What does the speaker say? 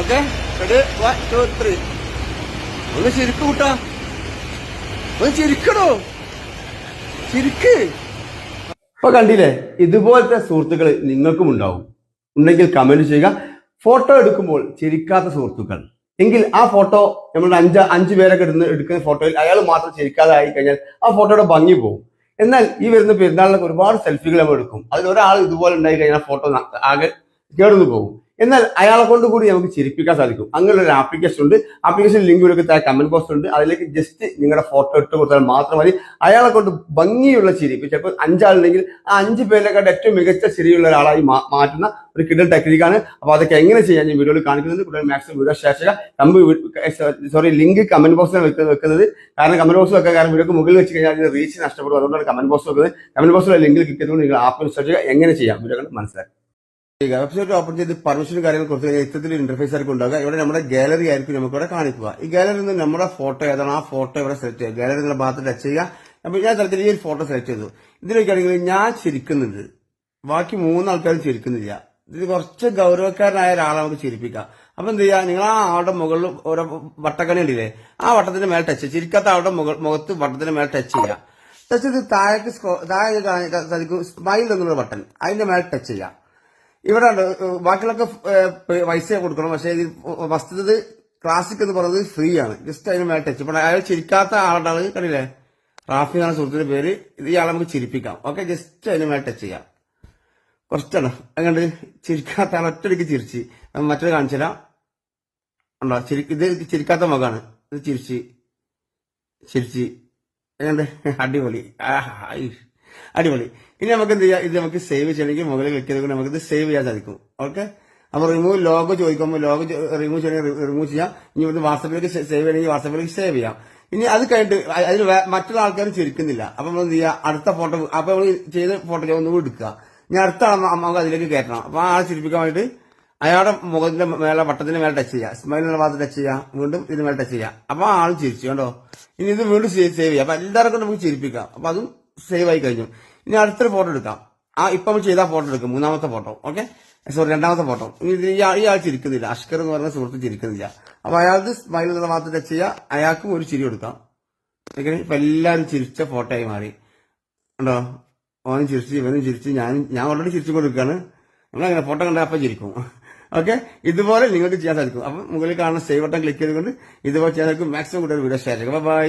Okay ഒന്ന് ശരിക്ക് കൂട്ടാ. ഒന്ന് ചിരിക്കണോ ചിരിക്ക് അപ്പൊ കണ്ടില്ലേ? ഇതുപോലത്തെ സുഹൃത്തുക്കൾ നിങ്ങൾക്കും ഉണ്ടാവും. ഉണ്ടെങ്കിൽ കമന്റ് ചെയ്യുക. ഫോട്ടോ എടുക്കുമ്പോൾ ചിരിക്കാത്ത സുഹൃത്തുക്കൾ. എങ്കിൽ ആ ഫോട്ടോ നമ്മളുടെ അഞ്ച് അഞ്ചു പേരൊക്കെ എടുന്ന് എടുക്കുന്ന ഫോട്ടോയിൽ അയാൾ മാത്രം ചിരിക്കാതെ ആയി കഴിഞ്ഞാൽ ആ ഫോട്ടോയുടെ ഭംഗി പോകും. എന്നാൽ ഈ വരുന്ന പെരുന്നാളിനൊക്കെ ഒരുപാട് സെൽഫികൾ നമ്മൾ എടുക്കും. അതിൽ ഒരാൾ ഇതുപോലെ ഉണ്ടായി കഴിഞ്ഞാൽ ഫോട്ടോ ആകെ കേടുന്നു പോകും. എന്നാൽ അയാളെ കൊണ്ട് കൂടി നമുക്ക് ചിരിപ്പിക്കാൻ സാധിക്കും. അങ്ങനെ ഒരു ആപ്ലിക്കേഷൻ ഉണ്ട്. ആപ്ലിക്കേഷൻ ലിങ്ക് ഒരു താഴെ കമന്റ് ബോക്സ് ഉണ്ട്. അതിലേക്ക് ജസ്റ്റ് നിങ്ങളുടെ ഫോട്ടോ ഇട്ട് കൊടുത്താൽ മാത്രം മതി. അയാളെ കൊണ്ട് ഭംഗിയുള്ള ചിരിപ്പ് ചിലപ്പോൾ അഞ്ചാളുണ്ടെങ്കിൽ ആ അഞ്ച് പേരിനെക്കാട്ട് ഏറ്റവും മികച്ച ചിരിയുള്ള ഒരാളായി മാറ്റുന്ന ഒരു കിഡൽ ടെക്നിക്കാണ് അപ്പൊ അതൊക്കെ എങ്ങനെ ചെയ്യാൻ ഞാൻ വീഡിയോയിൽ കാണിക്കുന്നുണ്ട് കൂടുതൽ മാക്സിമം വീഡിയോ ഷെയർ കമ്പ് സോറി ലിങ്ക് കമന്റ് ബോക്സിൽ വെക്കുന്നത്. കാരണം കമന്റ് ബോക്സ് വെക്കാൻ കാരണം വീഡിയോക്ക് മുകളിൽ വെച്ച് കഴിഞ്ഞാൽ അതിന് റീച്ച് നഷ്ടപ്പെടും. അതുകൊണ്ടാണ് കമന്റ് ബോക്സ് വെക്കുന്നത്. കമന്റ് ബോക്സിലെ ലിങ്കിൽ ക്ലിക്ക് നിങ്ങൾ ആപ്പ് ഇൻസ്റ്റാൾ ചെയ്യുക. എങ്ങനെ ചെയ്യാം? വീഡിയോ കണ്ട് മനസ്സിലാക്കുക വെബ്സൈറ്റ് ഓപ്പൺ ചെയ്ത് പെർമിഷൻ കാര്യങ്ങൾ കൊടുത്തു കഴിഞ്ഞാൽ ഇത്തരത്തിൽ ഇന്റർഫേസ് ആയിരിക്കും ഉണ്ടാകുക ഇവിടെ നമ്മുടെ ഗാലറി ആയിരിക്കും നമുക്ക് ഇവിടെ കാണിക്കുക. ഈ ഗാലറിയിൽ നിന്ന് നമ്മുടെ ഫോട്ടോ ഏതാണ്? ആ ഫോട്ടോ ഇവിടെ സെലക്ട് ചെയ്യുക. ഗാലറി എന്നുള്ള ഭാഗത്ത് ടച്ച് ചെയ്യുക. അപ്പൊ ഞാൻ തരത്തിൽ ഈ ഫോട്ടോ സെലക്ട് ചെയ്തു. ഇതിലേക്കാണെങ്കിൽ ഞാൻ ചിരിക്കുന്നുണ്ട്. ബാക്കി മൂന്നാൾക്കാരും ചിരിക്കുന്നില്ല. ഇത് കുറച്ച് ഗൗരവക്കാരനായ ഒരാളെ നമുക്ക് ചിരിപ്പിക്കാം. അപ്പൊ എന്ത് ചെയ്യാ നിങ്ങൾ ആ ആളുടെ മുകളിൽ ഓരോ വട്ടക്കണി ഉണ്ടല്ലേ ആ വട്ടത്തിന്റെ മേലെ ടച്ച് ചിരിക്കാത്ത ആളുടെ മുഖത്ത് വട്ടത്തിന്റെ മേലെ ടച്ച് ചെയ്യുക. ടച്ച് ചെയ്ത് താഴേക്ക് താഴെ സ്മൈൽ എന്നുള്ള ബട്ടൺ അതിന്റെ മേലെ ടച്ച് ചെയ്യാം ഇവിടെ ബാക്കിയുള്ളൊക്കെ പൈസ കൊടുക്കണം. പക്ഷേ ഇത് വസ്തുത ക്ലാസിക് എന്ന് പറയുന്നത് ഫ്രീ ആണ് ജസ്റ്റ് അതിന് മേലെ ടച്ച് ഇപ്പോൾ അയാൾ ചിരിക്കാത്ത ആളുടെ ആൾ കണ്ടില്ലേ? റാഫി എന്ന സുഹൃത്തിന്റെ പേര്. ഇത് ഇയാളെ നമുക്ക് ചിരിപ്പിക്കാം. ഓക്കെ ജസ്റ്റ് അതിന് മേലെ ടച്ച് ചെയ്യാം. കുറച്ചാണ്. അങ്ങോട്ട് ചിരിക്കാത്ത ആൾ ഒറ്റയ്ക്ക് ചിരിച്ച്. മറ്റൊരു കാണിച്ചുതരാം ഉണ്ടോ? ചിരി ഇത് ചിരിക്കാത്ത മുഖമാണ് ഇത് ചിരിച്ച് ചിരിച്ച്. അങ്ങനെ അടിപൊളി. ആ. അടിപൊളി. ഇനി നമുക്ക് എന്ത് ചെയ്യാം ഇത് നമുക്ക് സേവ് ചെയ്യണമെങ്കിൽ മുകളിൽ ക്ലിക്ക് ചെയ്തുകൊണ്ട് നമുക്ക് ഇത് സേവ് ചെയ്യാൻ സാധിക്കും. ഓക്കെ അപ്പൊ റിമൂവ് ലോഗോ ചോദിക്കുമ്പോൾ ലോഗോ റിമൂവ് ചെയ്യണമെങ്കിൽ റിമൂവ് ചെയ്യാം. ഇനി ഇത് വാട്സപ്പിലേക്ക് സേവ് ചെയ്യണമെങ്കിൽ വാട്സപ്പിലേക്ക് സേവ് ചെയ്യാം. ഇനി അത് കഴിഞ്ഞിട്ട് അതിൽ മറ്റുള്ള ആൾക്കാരും ചിരിക്കുന്നില്ല. അപ്പൊ നമ്മൾ എന്ത് ചെയ്യുക അടുത്ത ഫോട്ടോ അപ്പൊ നമ്മൾ ചെയ്ത ഫോട്ടോ ഒന്നും എടുക്കുക. ഇനി അടുത്ത നമുക്ക് അതിലേക്ക് കയറ്റണം. അപ്പൊ ആ ആളെ ചിരിപ്പിക്കാൻ വേണ്ടിയിട്ട് അയാളുടെ മുഖത്തിന്റെ മേലെ വട്ടത്തിന്റെ മേലെ ടച്ച് ചെയ്യുക. സ്മൈലിന്റെ ഭാഗത്ത് ടച്ച് ചെയ്യുക. വീണ്ടും ഇതിന് മേലെ ടച്ച് ചെയ്യുക. അപ്പൊ ആൾ ചിരിച്ചു. കണ്ടോ? ഇനി ഇത് വീണ്ടും സേവ് ചെയ്യാം. അപ്പൊ എല്ലാവർക്കും നമുക്ക് ചിരിപ്പിക്കാം. അപ്പൊ അതും സേവ് ആയി കഴിഞ്ഞു. ഇനി അടുത്തൊരു ഫോട്ടോ എടുക്കാം. ആ ഇപ്പൊ നമ്മൾ ചെയ്ത ഫോട്ടോ എടുക്കും. മൂന്നാമത്തെ ഫോട്ടോ ഓക്കെ സോറി രണ്ടാമത്തെ ഫോട്ടോ ഈ ആൾ ചിരിക്കുന്നില്ല. അഷ്കർ എന്ന് പറയുന്ന സുഹൃത്ത് ചിരിക്കുന്നില്ല. അപ്പൊ അയാൾക്ക് സ്മൈലിനുള്ള മാത്രം ടച്ച് ചെയ്യുക അയാൾക്കും ഒരു ചിരി കൊടുക്കാം. ഓക്കെ ഇപ്പൊ എല്ലാവരും ചിരിച്ച ഫോട്ടോ ആയി മാറി. ഉണ്ടോ ഓനും ചിരിച്ച് ഇവനും ചിരിച്ച്. ഞാൻ ഞാൻ ഓൾറെഡി ചിരിച്ചു കൊടുക്കുകയാണ് നമ്മളങ്ങനെ ഫോട്ടോ കണ്ടാൽ അപ്പം ചിരിക്കും. ഓക്കെ ഇതുപോലെ നിങ്ങൾക്ക് ചെയ്യാൻ സാധിക്കും. അപ്പം മുകളിൽ കാണുന്ന സേവ് ബട്ടൺ ക്ലിക്ക് ചെയ്തുകൊണ്ട് ഇതുപോലെ ചെയ്യാൻ സാധിക്കും. മാക്സിമം കൂടുതൽ വീഡിയോ ഷെയർ ചെയ്യുക. ബൈ